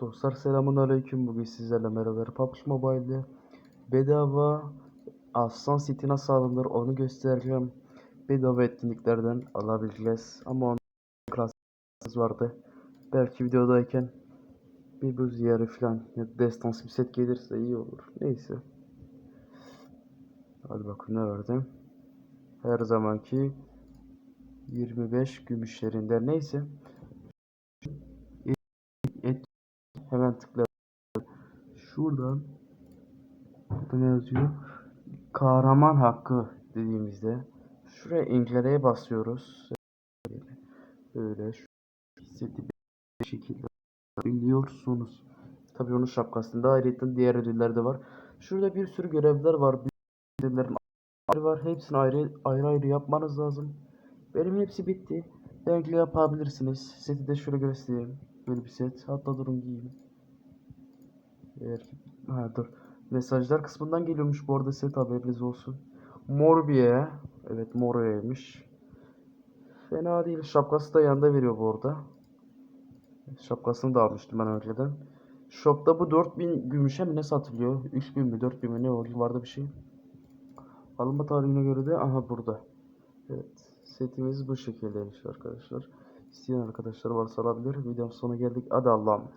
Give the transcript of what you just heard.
Dostlar selamun aleyküm. Bugün sizlerle beraber PUBG Mobile'de bedava Aslan City nasıl alınır onu göstereceğim. Bedava etkinliklerden alabileceğiz. Ama onun klasımız vardı. Belki videodayken bir buz yarı falan ya da destansı bir set gelirse iyi olur. Neyse. Hadi bakın ne verdim. Her zamanki 25 gümüşlerinden neyse. Hemen tıkla. Şuradan burada ne yazıyor? Kahraman hakkı dediğimizde şuraya İngiltere'ye basıyoruz. Böyle şu bir şekilde biliyorsunuz. Tabii onun şapkasında ayrıca diğer ödüller de var. Şurada bir sürü görevler var. Bir ödüllerin var. Hepsini ayrı ayrı ayrı yapmanız lazım. Benim hepsi bitti. Renkli yapabilirsiniz. Seti de şöyle göstereyim. Böyle bir set. Hatta durun giyeyim. Eğer. Ha dur. Mesajlar kısmından geliyormuş bu arada set haberiniz olsun. Morbiye. Evet Morbiye'ymiş. Fena değil. Şapkası da yanında veriyor bu arada. Şapkasını da almıştım ben önceden. Shop'ta bu 4000 gümüşe mi ne satılıyor? 3000 mi 4000 mi ne oluyor? Vardı bir şey. Alınma tarihine göre de aha burada. Evet. Setimiz bu şekildeymiş arkadaşlar. İsteyen arkadaşlar varsa alabilir. Videonun sonuna geldik. Hadi Allah'a emanet.